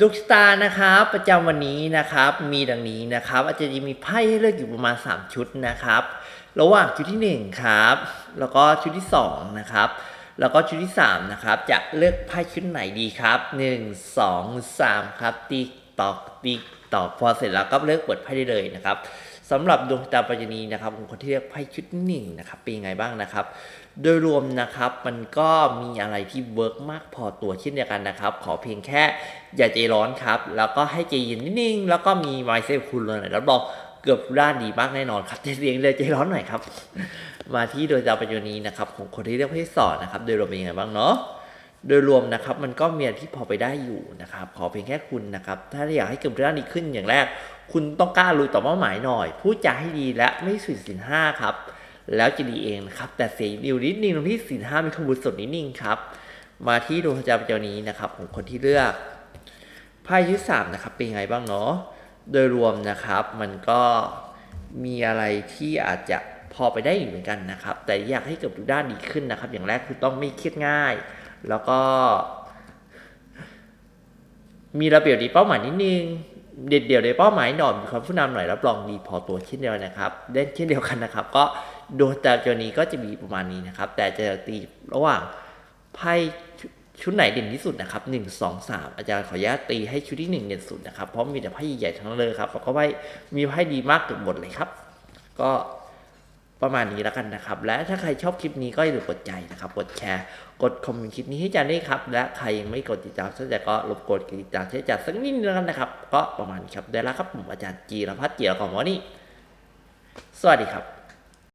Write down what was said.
ดวงชะตานะครับประจำวันนี้นะครับมีดังนี้นะครับอาจจะมีไพ่ให้เลือกอยู่ประมาณ 3 ชุดนะครับ ระหว่างชุดที่1ครับแล้วก็ชุดที่2นะครับแล้วก็ชุดที่3นะครับจะเลือกไพ่ชุดไหนดีครับ 1 2 3 ครับติ๊กตอกติ๊กตอกพอเสร็จแล้วก็เลือกเปิดไพ่ได้เลยนะครับ สำหรับดวงตาปัจจุบันนี้นะครับของคนที่เลือกไพ่ชุดหนึ่งนะครับเป็นยังไงบ้างนะครับ โดยรวมนะครับมันก็มีอะไรที่เวิร์กมากพอตัวเช่นเดียวกันนะครับ ขอเพียงแค่อย่าใจร้อนครับ แล้วก็ให้ใจเย็นนิดนึง แล้วก็มีไมซ์เซฟคุณเลยแล้วบอกเกือบด้านดีมากแน่นอนครับใจเย็นเลยใจร้อนหน่อยครับ มาที่โดยดาวปัจจุบันนี้นะครับของคนที่เลือกเพศสอนนะครับ โดยรวมเป็นยังไงบ้างเนาะโดยรวมนะครับมันก็มีอะไรที่พอไปได้อยู่นะครับ ขอเพียงแค่คุณนะครับ ถ้าอยากให้เกิดด้านดีขึ้นอย่างแรก คุณต้องกล้าลุยต่อเป้าหมายหน่อย พูดจาให้ดีและไม่สุดสินห้าครับ แล้วจะดีเองนะครับ แต่เสียอยู่นิดนึงตรงที่สินห้ามีขบุญสดนิดนึงครับ มาที่ดวงประจำเจ้านี้นะครับ ของคนที่เลือกไพ่ที่สามนะครับเป็นไงบ้างเนาะโดยรวมนะครับมันก็มีอะไรที่อาจจะพอไปได้อยู่เหมือนกันนะครับ แต่อยากให้เกิดทุกด้านดีขึ้นนะครับ อย่างแรกคือต้องไม่เครียดง่าย แล้วก็ มีระเบียบดีเป้าหมายนิดนึง เด็ดเดี่ยวในเป้าหมายหน่อยมีความผู้นำหน่อยรับรองดีพอตัวเช่นเดียวนะครับเล่นเช่นเดียวกันนะครับ ก็ดวงแต่ตัวนี้ก็จะมีประมาณนี้นะครับ แต่จะตีระหว่างไพ่ชุดไหนเด่นที่สุดนะครับหนึ่งสองสามอาจารย์ขออนุญาตตีให้ชุดที่หนึ่งเด่นสุดนะครับเพราะมีแต่ไพ่ใหญ่ๆทั้งนั้นเลยครับแล้วก็ไพ่มีไพ่ดีมากเกือบหมดเลยครับ ก็ ประมาณนี้แล้วกันนะครับ และถ้าใครชอบคลิปนี้ก็อย่าลืมกดใจนะครับ กดแชร์ กดคอมเมนต์คลิปนี้ให้อาจารย์ด้วยครับ และใครยังไม่กดติดตามช่วยก็รบกวนกดติดตามช่วยอาจารย์สักนิดนึงแล้วกันนะครับ ก็ประมาณนี้ครับได้แล้วครับผมอาจารย์จีรพัฒน์เจียรของหมอนี่สวัสดีครับ